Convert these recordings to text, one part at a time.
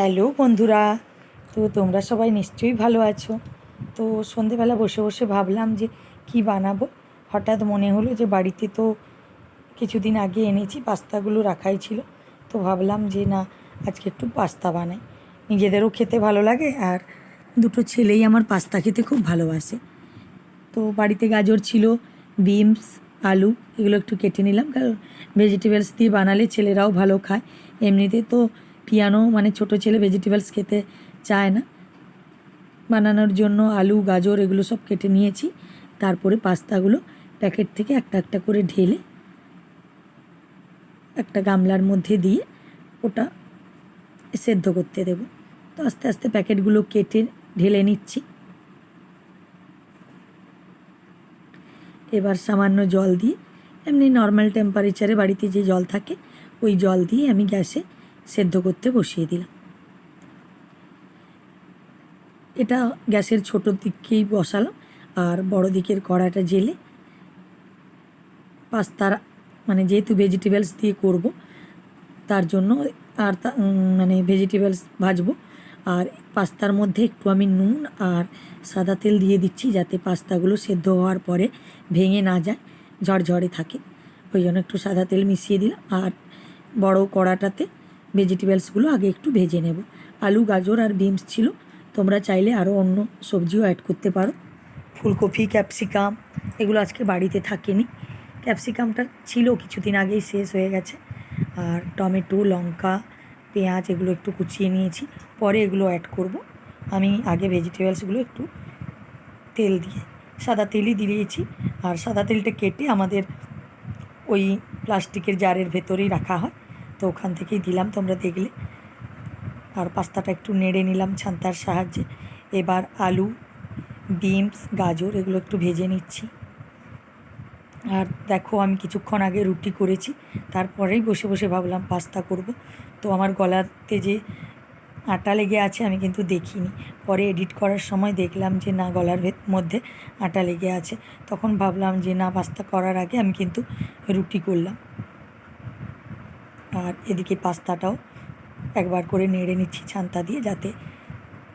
Hello বন্ধুরা, তো তোমরা সবাই নিশ্চয়ই ভালো আছো। তো সন্ধেবেলা বসে বসে ভাবলাম যে কি বানাবো। হঠাৎ মনে হলো যে বাড়িতে তো কিছুদিন আগে এনেছি, পাস্তাগুলো রাখাই ছিল। তো ভাবলাম যে না, আজকে একটু পাস্তা বানাই। নিজেদেরও খেতে ভালো লাগে আর দুটো ছেলেই আমার পাস্তা খেতে খুব ভালোবাসে। তো বাড়িতে গাজর ছিল, বিনস, আলু, এগুলো একটু কেটে নিলাম। কারণ ভেজিটেবলস দিয়ে বানালে ছেলেরাও ভালো খায়। এমনিতে তো পিয়ানো মানে ছোট ছেলে ভেজিটেবলস খেতে চায় না। বানানোর জন্য আলু, গাজর এগুলো সব কেটে নিয়েছি। তারপরে পাস্তাগুলো প্যাকেট থেকে একটা একটা করে ঢেলে একটা গামলার মধ্যে দিয়ে ওটা সেদ্ধ করতে দেবো। তো আস্তে আস্তে প্যাকেটগুলো কেটে ঢেলে নিচ্ছি। এবার সামান্য জল দিয়ে, এমনি নর্মাল টেম্পারেচারে বাড়িতে যে জল থাকে, ওই জল দিয়ে আমি গ্যাসে সেদ্ধ করতে বসিয়ে দিলাম। এটা গ্যাসের ছোট দিকেই বসালাম আর বড় দিকের কড়াটা জেলে পাস্তার মানে যেহেতু ভেজিটেবলস দিয়ে করব, তার জন্য আর মানে ভেজিটেবলস ভাজবো। আর পাস্তার মধ্যে একটু আমি নুন আর সাদা তেল দিয়ে দিচ্ছি যাতে পাস্তাগুলো সেদ্ধ হওয়ার পরে ভেঙে না যায়, ঝরঝরে থাকে। ওই জন্য একটু সাদা তেল মিশিয়ে দিলাম আর বড় কড়াটাতে ভেজিটেবলসগুলো আগে একটু ভেজে নেব। আলু, গাজর আর বিনস ছিল। তোমরা চাইলে আরও অন্য সবজিও অ্যাড করতে পারো। ফুলকপি, ক্যাপসিকাম, এগুলো আজকে বাড়িতে থাকেনি। ক্যাপসিকামটা ছিল কিছুদিন আগেই শেষ হয়ে গেছে। আর টমেটো, লঙ্কা, পেঁয়াজ এগুলো একটু কুচিয়ে নিয়েছি। পরে এগুলো অ্যাড করব। আমি আগে ভেজিটেবলসগুলো একটু তেল দিয়ে, সাদা তেলই দিয়েছি। আর সাদা তেলটা কেটে আমাদের ওই প্লাস্টিকের জারের ভেতরেই রাখা হয়। তো ওখান থেকেই দিলাম, তোমরা দেখলে। আর পাস্তাটা একটু নেড়ে নিলাম ছান্তার সাহায্যে। এবার আলু, বিনস, গাজর, এগুলো একটু ভেজে নিচ্ছি। আর দেখো, আমি কিছুক্ষণ আগে রুটি করেছি, তারপরেই বসে বসে ভাবলাম পাস্তা করব। তো আমার গলাতে যে আটা লেগে আছে, আমি কিন্তু দেখিনি। পরে এডিট করার সময় দেখলাম যে না, গলার মধ্যে আটা লেগে আছে। তখন ভাবলাম যে না, পাস্তা করার আগে আমি কিন্তু রুটি করলাম। আর এদিকে পাস্তাটাও একবার করে নেড়ে নিচ্ছি ছান্তা দিয়ে যাতে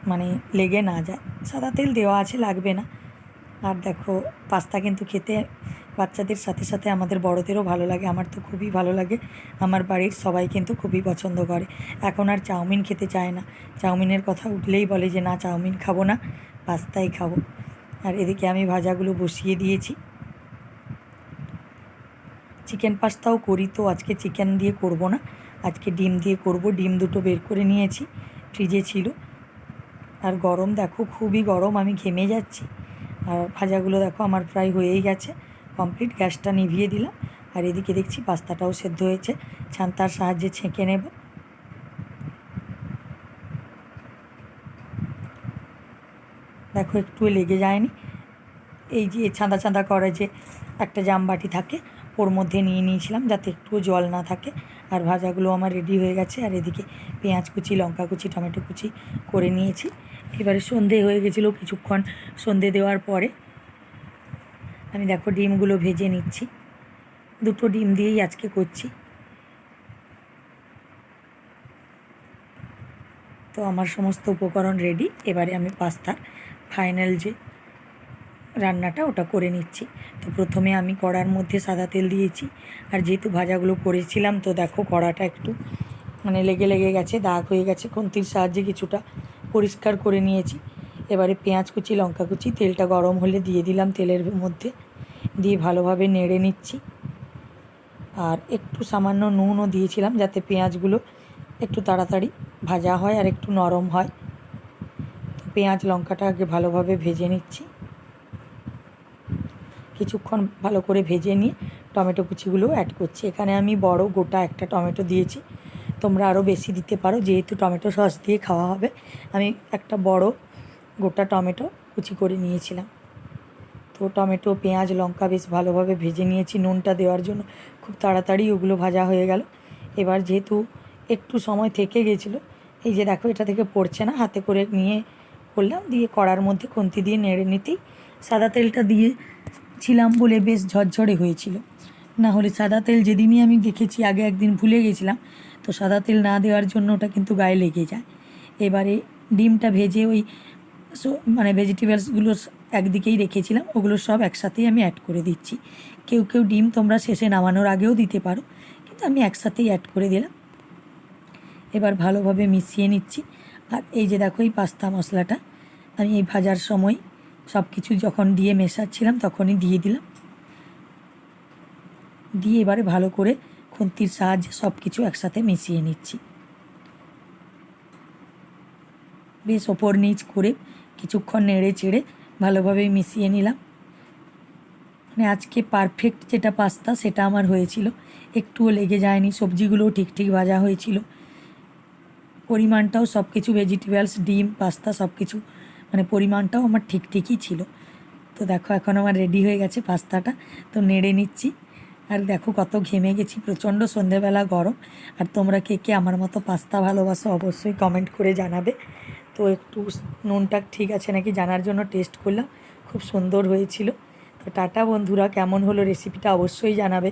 মানে লেগে না যায়। সাদা তেল দেওয়া আছে, লাগবে না। আর দেখো, পাস্তা কিন্তু খেতে বাচ্চাদের সাথে সাথে আমাদের বড়দেরও ভালো লাগে, আমার তো খুবই ভালো লাগে। আমার বাড়ির সবাই কিন্তু খুবই পছন্দ করে। এখন আর চাউমিন খেতে চায় না। চাউমিনের কথা উঠলেই বলে যে, না, চাউমিন খাব না, পাস্তাই খাব। আর এদিকে আমি ভাজাগুলো বসিয়ে দিয়েছি। চিকেন পাস্তাও করি তো, আজকে চিকেন দিয়ে করব না। আজকে ডিম দিয়ে করব। ডিম দুটো বের করে নিয়েছি ফ্রিজে ছিল। আর গরম দেখো, খুবই গরম, আমি ঘেমে যাচ্ছি। আর ভাজাগুলো দেখো, আমার প্রায় হয়েই গেছে। কমপ্লিট গ্যাসটা নিভিয়ে দিলাম। আর এদিকে দেখছি পাস্তাটাও সেদ্ধ হয়েছে। ছান্তার সাহায্যে ছেঁকে নেব। দেখো, একটু লেগে যায়নি। এই যে, ছাঁদা ছাঁদা করে যে একটা জামবাটি থাকে ওর মধ্যে নিয়ে নিয়েছিলাম যাতে একটুও জল না থাকে। আর ভাজাগুলো আমার রেডি হয়ে গেছে। আর এদিকে পেঁয়াজ কুচি, লঙ্কা কুচি, টমেটো কুচি করে নিয়েছি। এবারে সন্ধে হয়ে গেছিল কিছুক্ষণ। সন্ধে দেওয়ার পরে আমি দেখো ডিমগুলো ভেজে নিচ্ছি। দুটো ডিম দিয়েই আজকে করছি। তো আমার সমস্ত উপকরণ রেডি এবারে আমি পাস্তার ফাইনাল যে রান্নাটা ওটা করে নিচ্ছি। তো প্রথমে আমি কড়ার মধ্যে সাদা তেল দিয়েছি। আর যেহেতু ভাজাগুলো করেছিলাম, তো দেখো কড়াটা একটু মানে লেগে লেগে গেছে, দাগ হয়ে গেছে, খুন্তির সাহায্যে কিছুটা পরিষ্কার করে নিয়েছি। এবারে পেঁয়াজ কুচি, লঙ্কা কুচি, তেলটা গরম হলে দিয়ে দিলাম তেলের মধ্যে। দিয়ে ভালোভাবে নেড়ে নিচ্ছি। আর একটু সামান্য নুনও দিয়েছিলাম যাতে পেঁয়াজগুলো একটু তাড়াতাড়ি ভাজা হয় আর একটু নরম হয়। তো পেঁয়াজ, লঙ্কাটা আগে ভালোভাবে ভেজে নিচ্ছি। কিছুক্ষণ ভালো করে ভেজে নিয়ে টমেটো কুচিগুলো অ্যাড করছি। এখানে আমি বড় গোটা একটা টমেটো দিয়েছি। তোমরা আরও বেশি দিতে পারো, যেহেতু টমেটো সস দিয়ে খাওয়া হবে। আমি একটা বড় গোটা টমেটো কুচি করে নিয়েছিলাম। তো টমেটো, পেঁয়াজ, লঙ্কা বেশ ভালোভাবে ভেজে নিয়েছি নুনটা দেওয়ার জন্য। খুব তাড়াতাড়ি ওগুলো ভাজা হয়ে গেল। এবার যেহেতু একটু সময় থেকে গেছিল, এই যে দেখো এটা থেকে পড়ছে না, হাতে করে নিয়ে করলাম। দিয়ে কড়ার মধ্যে খুন্তি দিয়ে নেড়ে নিতেই সাদা তেলটা দিয়ে ছিলাম বলে বেশ ঝরঝরে হয়েছিল। না হলে সাদা তেল যেদিনই আমি দেখেছি, আগে একদিন ভুলে গেছিলাম। তো সাদা তেল না দেওয়ার জন্য ওটা কিন্তু গায়ে লেগে যায়। এবারে ডিমটা ভেজে ওই মানে ভেজিটেবলসগুলো একদিকেই রেখেছিলাম, ওগুলো সব একসাথেই আমি অ্যাড করে দিচ্ছি। কেউ কেউ ডিম তোমরা শেষে নামানোর আগেও দিতে পারো, কিন্তু আমি একসাথেই অ্যাড করে দিলাম। এবার ভালোভাবে মিশিয়ে নিচ্ছি। আর এই যে দেখো এই পাস্তা মশলাটা, আমি এই ভাজার সময় সব কিছু যখন দিয়ে মেশাচ্ছিলাম, তখনই দিয়ে দিলাম। দিয়ে এবারে ভালো করে খুন্তির সাহায্যে সব কিছু একসাথে মিশিয়ে নিচ্ছি। বেশ ওপর নিচ করে কিছুক্ষণ নেড়ে চেড়ে ভালোভাবে মিশিয়ে নিলাম। মানে আজকে পারফেক্ট যেটা পাস্তা, সেটা আমার হয়েছিল। একটুও লেগে যায়নি, সবজিগুলোও ঠিক ঠিক ভাজা হয়েছিল। পরিমাণটাও সব কিছু ভেজিটেবলস ডিম, পাস্তা সব কিছু মানে পরিমাণটাও আমার ঠিক ঠিকই ছিল। তো দেখো, এখন আমার রেডি হয়ে গেছে পাস্তাটা, তো নেড়ে নিচ্ছি। আর দেখো, কত ঘেমে গেছি, প্রচণ্ড সন্ধেবেলা গরম। আর তোমরা কে কে আমার মতো পাস্তা ভালোবাসো অবশ্যই কমেন্ট করে জানাবে। তো একটু নুনটা ঠিক আছে নাকি জানার জন্য টেস্ট করলাম। খুব সুন্দর হয়েছিল। তো টাটা বন্ধুরা, কেমন হলো রেসিপিটা অবশ্যই জানাবে।